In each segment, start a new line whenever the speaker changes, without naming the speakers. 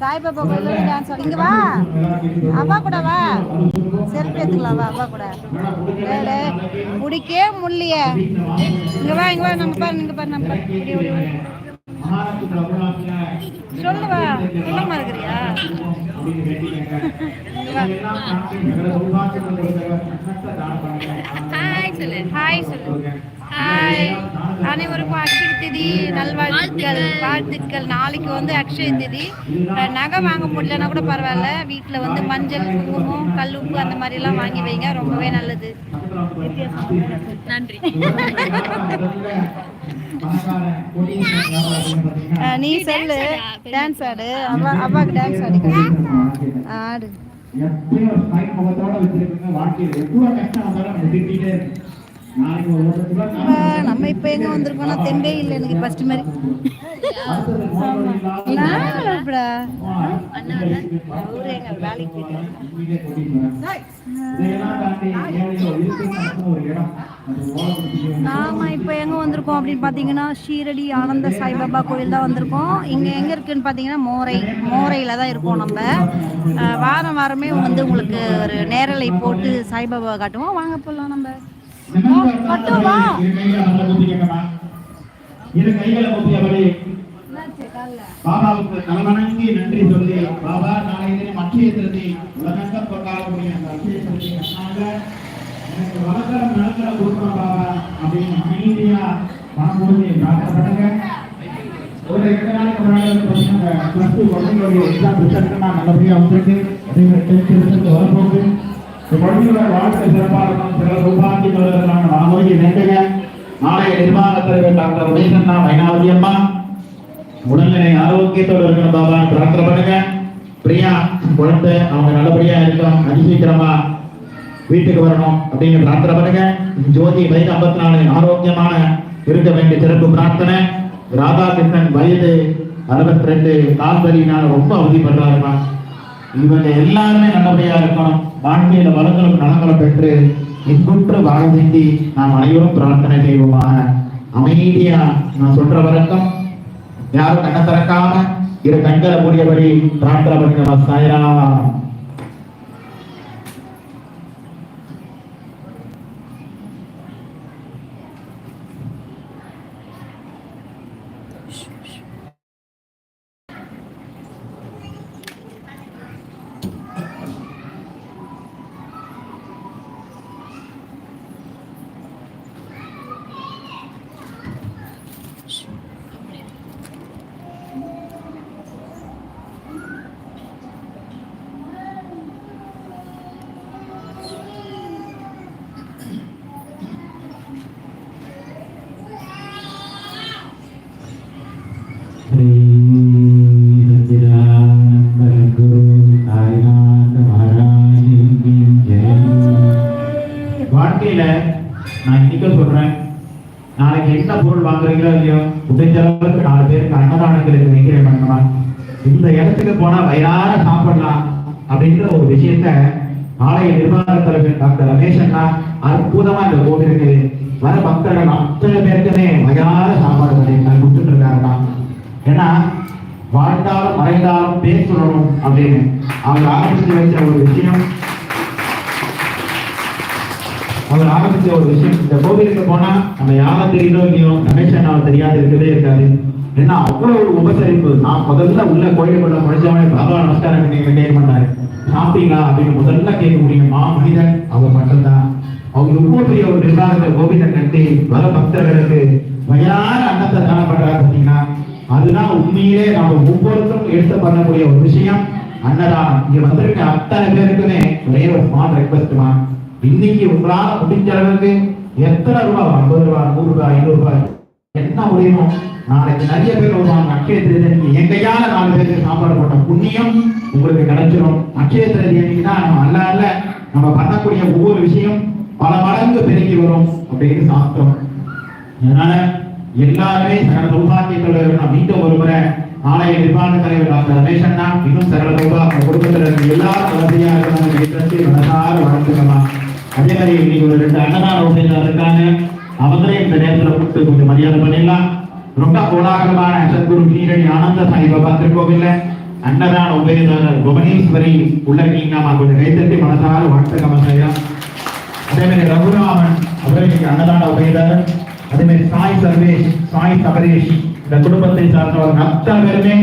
சாய்பாபா கோயிலில் டான்ஸ் ஆடி இங்க வா. அப்பா கூட வா. செல்ஃபி எடுத்துக்கலாம். வா அப்பா கூட. வேலை முடிக்கே முடியலையே. இங்க வா இங்க வா. நம்ம பாரு இங்க பாரு நம்ம பாரு. இப்படி, இப்படி, இப்படி. சொல்லு வா. என்னம்மா இருக்கிறியா.
ஹாய் சொல்லு.
ஹாய் சொல்லு. ஹாய் அனைவருக்கும் அக்ஷய திதி நல்வாழ்த்துக்கள் வாழ்த்துக்கள். நாளைக்கு வந்து அக்ஷய திதி. நகை வாங்க முடியலன்னா கூட பரவாயில்ல. வீட்டில் வந்து மஞ்சள் குங்குமம் கல் உப்பு அந்த மாதிரிலாம் வாங்கி வைங்க. ரொம்பவே நல்லது.
நன்றி.
நீ சொல்லு. டான்ஸ் ஆடு அவ்வா அவ்வாக்கு டான்ஸ் ஆடி. ஆடு
எப்பயும் வாழ்க்கையில். எவ்வளவு கஷ்டம் வந்தாலும் நம்ம திட்டிகிட்டே
நம்ம இப்போ எங்கே வந்திருக்கோம்னா தெம்பே இல்லை எனக்கு ஃபர்ஸ்ட் மாதிரி.
அடுத்தது இப்ப
எங்க இப்போ எங்கே வந்திருக்கோம் அப்படின்னு பாத்தீங்கன்னா ஷீரடி ஆனந்த சாய்பாபா கோயில் தான் வந்திருக்கோம். இங்கே எங்கே இருக்குன்னு பார்த்தீங்கன்னா மோரை மோரையில் தான் இருக்கோம் நம்ம. வாரம் வாரமே வந்து உங்களுக்கு ஒரு நேரலை போட்டு சாய்பாபா காட்டுவோம். வாங்க போகலாம் நம்ம.
இரு கைகளை கைகளை குத்தியபடி பாபாவுக்கு நலவணங்கி நன்றி சொல்லி பாபா நாளை தினம் அட்சய திருதி உலகங்கள் கொண்டாடக்கூடிய அந்த அட்சய திருதி கண்ணால எனக்கு வளர்க்கலம் நலக்கலம் கொடுக்கணும் பாபா. அப்படின்னு அமைதியா பிரார்த்தனை பண்ணுங்க ஒரு ரெண்டு நாளைக்கு முன்னாடி பார்த்தீங்கன்னா ப்ளஸ் டூ குழந்தைங்களுடைய எக்ஸாம் ரிசல்ட்லாம் நல்லபடியாக வந்திருக்கு. அதே மாதிரி டென்த் ரிசல்ட் வரப்போகுது இந்த குழந்தைங்களோட வாழ்க்கை சிறப்பாக இருக்கும். நிர்வாக தலைவர் டாக்டர் ரமேஷண்ணா வைனாவதி அம்மா. உடல்நிலை ஆரோக்கியத்தோடு இருக்கணும் பாபா. பிரார்த்தனை பண்ணுங்க. பிரியா குழந்தை அவங்க நல்லபடியா இருக்கணும். அதிசீக்கிரமா வீட்டுக்கு வரணும் அப்படின்னு பிரார்த்தனை பண்ணுங்க. ஜோதி வயது ஐம்பத்தி நாலு ஆரோக்கியமான இருக்க வேண்டிய சிறப்பு பிரார்த்தனை. ராதாகிருஷ்ணன் வயது அறுபத்தி ரெண்டு கால் வலியினால ரொம்ப அவதிப்படுறாருமா. இவங்க எல்லாருமே நல்லபடியா இருக்கணும். வாழ்க்கையில வளங்களும் நலங்களும் பெற்று இன்புற்று வாழ வேண்டி நாம் அனைவரும் பிரார்த்தனை செய்வோமாக. அமைதியா நான் சொல்ற வரைக்கும் யாரும் கண்ண திறக்காம இரு கண்களை மூடியபடி பிரார்த்தனை பண்ணுங்க சாயரா நாளைக்கு என்ன பொருள் வாங்குறீங்களோ இல்லையோ முடிஞ்ச அளவுக்கு நாலு பேருக்கு அன்னதானங்களுக்கு வைக்கிறேன் பண்ணலாம் இந்த இடத்துக்கு போனா வயிறார சாப்பிடலாம் அப்படின்ற ஒரு விஷயத்த ஆலய நிர்வாக தலைவர் டாக்டர் ரமேஷ் அண்ணா அற்புதமா இந்த கோவிலுக்கு வர பக்தர்கள் அத்தனை பேருக்குமே வயிறார சாப்பாடு பண்ணிட்டு கொடுத்துட்டு இருக்காருண்ணா ஏன்னா வாழ்ந்தாலும் மறைந்தாலும் பேர் சொல்லணும் அப்படின்னு. அவங்க ஆரம்பிச்சு வைத்த ஒரு விஷயம் அவர் ஆரம்பிச்ச ஒரு விஷயம் இந்த கோவிலுக்கு போனா நம்ம யாரும் தெரியுதோ இல்லையோ ரமேஷ் அண்ணாவை தெரியாது இருக்கவே இருக்காது. ஏன்னா அவ்வளவு ஒரு உபசரிப்பு. நான் முதல்ல உள்ள கோயிலுக்குள்ள முடிஞ்சவனே பாபா நமஸ்காரம் பண்ணி மெயின்டைன் பண்ணாரு சாப்பிட்டீங்களா? அப்படின்னு முதல்ல கேட்க முடியும். மா மனிதன் அவர் மட்டும்தான். அவங்க ரொம்ப பெரிய ஒரு நிர்வாகத்தை கோவிந்தன் கட்டி வர பக்தர்களுக்கு வயார அன்னத்தை தானம் பண்றாரு பார்த்தீங்கன்னா அதுதான் உண்மையிலே நம்ம ஒவ்வொருத்தரும் எடுத்து பண்ணக்கூடிய ஒரு விஷயம். அன்னதானம். இங்க வந்திருக்க அத்தனை பேருக்குமே ஒரே ஒரு ஸ்மால் ரெக்வஸ்ட்மா இன்னைக்கு உங்களால முடிஞ்ச அளவுக்கு எத்தனை ரூபாய் ஐம்பது ரூபாய் நூறு ரூபாய் ஐநூறு ரூபாய் என்ன முடியுமோ நாளைக்கு நிறைய பேர் வருவாங்க. அக்ஷய திருதி அன்னைக்கு என் கையால நாலு பேருக்கு சாப்பாடு போட்ட புண்ணியம் உங்களுக்கு கிடைச்சிடும் அக்ஷய திருதி அன்னைக்கு தான் நம்ம அல்ல அல்ல நம்ம பண்ணக்கூடிய ஒவ்வொரு விஷயம் பல மடங்கு பெருகி வரும் அப்படின்னு சாஸ்திரம். அதனால எல்லாருமே சகல சௌபாகியத்தோட நான் மீண்டும் ஒரு முறை ஆலய நிர்வாக தலைவர் டாக்டர் ரமேஷ் அண்ணா இன்னும் சகல சௌபா குடும்பத்தில் இருக்க எல்லாரும் வசதியா இருக்கணும் மனசார வளர்த்துக்கலாம் அதே மாதிரி இன்னைக்கு ஒரு ரெண்டு அன்னதான உபயோகம் இருக்காங்க. அவங்களே இந்த நேரத்துல கூப்பிட்டு கொஞ்சம் மரியாதை பண்ணிடலாம். ரொம்ப கோலாகலமான சத்குரு கீரணி ஆனந்த சாய் பாபா திருக்கோவில்ல. அன்னதான உபயதாரர் புவனேஸ்வரி உள்ளீங்கம்மா கொஞ்சம் கைத்தட்டி மனசார வாழ்த்து கமசையம் அதே மாதிரி ரகுராமன் அவர் அன்னதான உபயதாரர். அதே மாதிரி சாய் சர்வேஷ் சாய் சபரேஷ் இந்த குடும்பத்தை சார்ந்தவர் அத்தனை பேருமே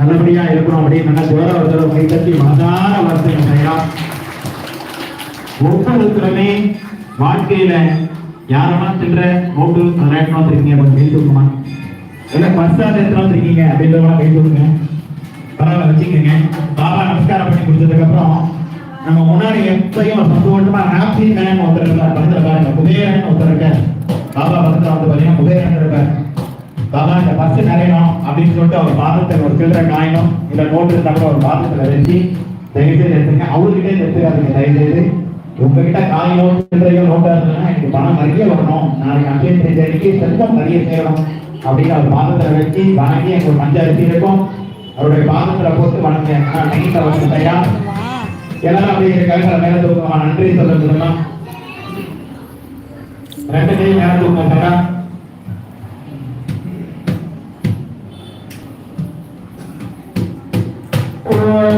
நல்லபடியா இருக்கணும் அப்படின்னு நல்ல ஜோர ஒருத்தர் கைத்தட்டி மனதான வாழ்த்து கமசையம் ஒவ்வொருத்தருமே வாழ்க்கையில யாரெல்லாம் தின்ற நோட்டு ரெண்டாயிரம் வந்திருக்கீங்க? கொஞ்சம் கை தூக்குமா இல்ல பஸ் எத்தனை வந்திருக்கீங்க? அப்படின்றவங்க கை தூக்குங்க பரவாயில்ல வச்சுக்கோங்க. பாபா நமஸ்காரம் பண்ணி கொடுத்ததுக்கு அப்புறம் நம்ம முன்னாடி எப்பயும் சந்தோஷமா ஹாப்பி மேன் ஒருத்தர் இருக்கார் பக்கத்துல பாருங்க குபேரன் ஒருத்தர் இருக்கார். பாபா பக்கத்துல வந்து பாத்தீங்கன்னா குபேரன் இருக்கார் பாபா இந்த பஸ் நிறையணும் அப்படின்னு சொல்லிட்டு அவர் பாதத்தில் ஒரு சில்லற காயணும் இல்ல நோட்டு இருந்தா கூட ஒரு பாதத்துல வச்சு தயவுசெய்து எடுத்துங்க அவர்கிட்டே எடுத்துக்காதீங்க தயவுசெய்து. உங்ககிட்ட காய் சில்லறையோ நோட்டா இருந்ததுன்னா எனக்கு பணம் நிறைய வரணும். நாளைக்கு அஞ்சு தேதிக்கு செல்வம் நிறைய சேரணும் அப்படின்னு அவர் பாதத்துல வச்சு வணங்கி எனக்கு பஞ்சாயத்து இருக்கும். அவருடைய பாதத்துல போட்டு வணங்க நான் நைட்ல வந்து தயார் எல்லாரும் அப்படி கைகளை மேல தூக்கமா நன்றி சொல்ல சொல்லலாம் ரெண்டு கையும் மேல தூக்கம் தயா Oh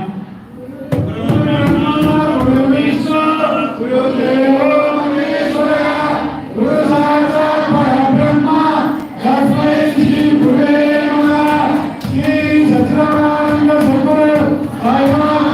Bye-bye.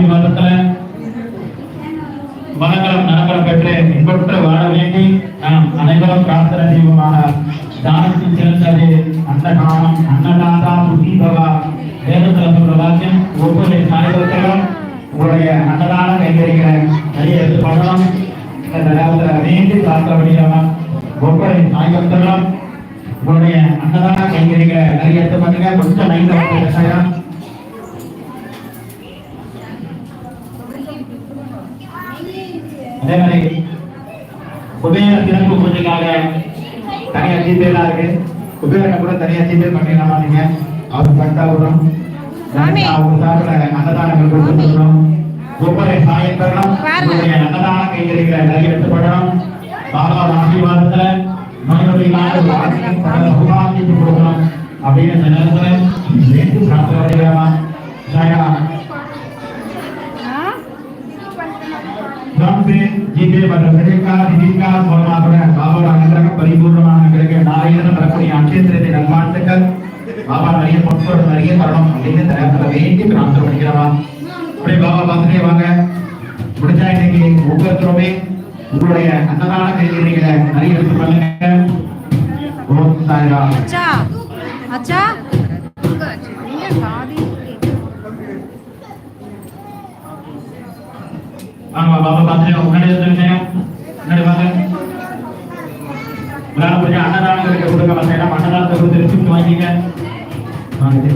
சொல்லுங்க ஆசீர்வாதத்துல மனங்களும் நலங்களும் பெற்று இன்பற்று வாழ வேண்டி நாம் அனைவரும் பிரார்த்தனை செய்வோமான தானத்தில் சிறந்தது அன்னதானம் அன்னதாதா புத்திபவா வேதத்துல சொல்ற வாக்கியம் ஒவ்வொரு சாயத்திலும் உங்களுடைய அன்னதானம் கைகரிக்கிற நிறைய எடுத்து பண்ணணும் இந்த நேரத்தில் வேண்டி பிரார்த்தனை பண்ணிக்கலாம் ஒவ்வொரு சாயத்திலும் உங்களுடைய அன்னதானம் கைகரிக்கிற நிறைய எடுத்து பண்ணுங்க கொஞ்சம் லைன்ல வந்து செய்யலாம் அதே மாதிரி குபேர சிறப்பு பூஜைக்காக தனியா ஜிபேலாம் இருக்கு. குபேரனை கூட தனியா ஜிபே பண்ணிடலாமா நீங்க அவர் பட்டாபுரம்
சாமி.
அவங்க சார்பில் அன்னதானங்கள் கொடுத்துருக்கணும் ஒவ்வொரு சாயந்தரம் அன்னதான கைகளில் நிறைய எடுத்துப்படணும் பாபா ஆசீர்வாதத்துல சுகாதாரத்தை கொடுக்கணும். அப்படின்னு இந்த நேரத்துல பண்ணிடலாமா ஜாயா. நமக்கு ஜீவே மற்றும் விஜயகார் விஜயகார் மூலமாக பாபாவோட அனுகிரகம் பரிபூர்ணமாக கிடைக்க நாளையிலிருந்து வரக்கூடிய அட்சேத்திரத்தை நல்வாழ்த்துக்கள். பாபா நிறைய பொருட்கள் நிறைய தரணும் அப்படின்னு இந்த வேண்டி பிரார்த்தனை பண்ணிக்கிறவா அப்படியே பாபா பார்த்துட்டே வாங்க. முடிஞ்சா இன்னைக்கு ஒவ்வொருத்தருமே உங்களுடைய அன்னதான கைகறிகளை நிறைய எடுத்து பண்ணுங்க. ஓம் சாய்ராம்
அச்சா அச்சா எங்க சாதி
வாங்க பாப்பா பார்த்துட்டு முன்னாடி வந்துருங்க முன்னாடி வாங்க உங்களால் கொஞ்சம் அன்னதானங்களுக்கு கொடுங்க. பசங்க அன்னதானத்தை கொடுத்து ரிசிப்ட் வாங்கிங்க வாங்க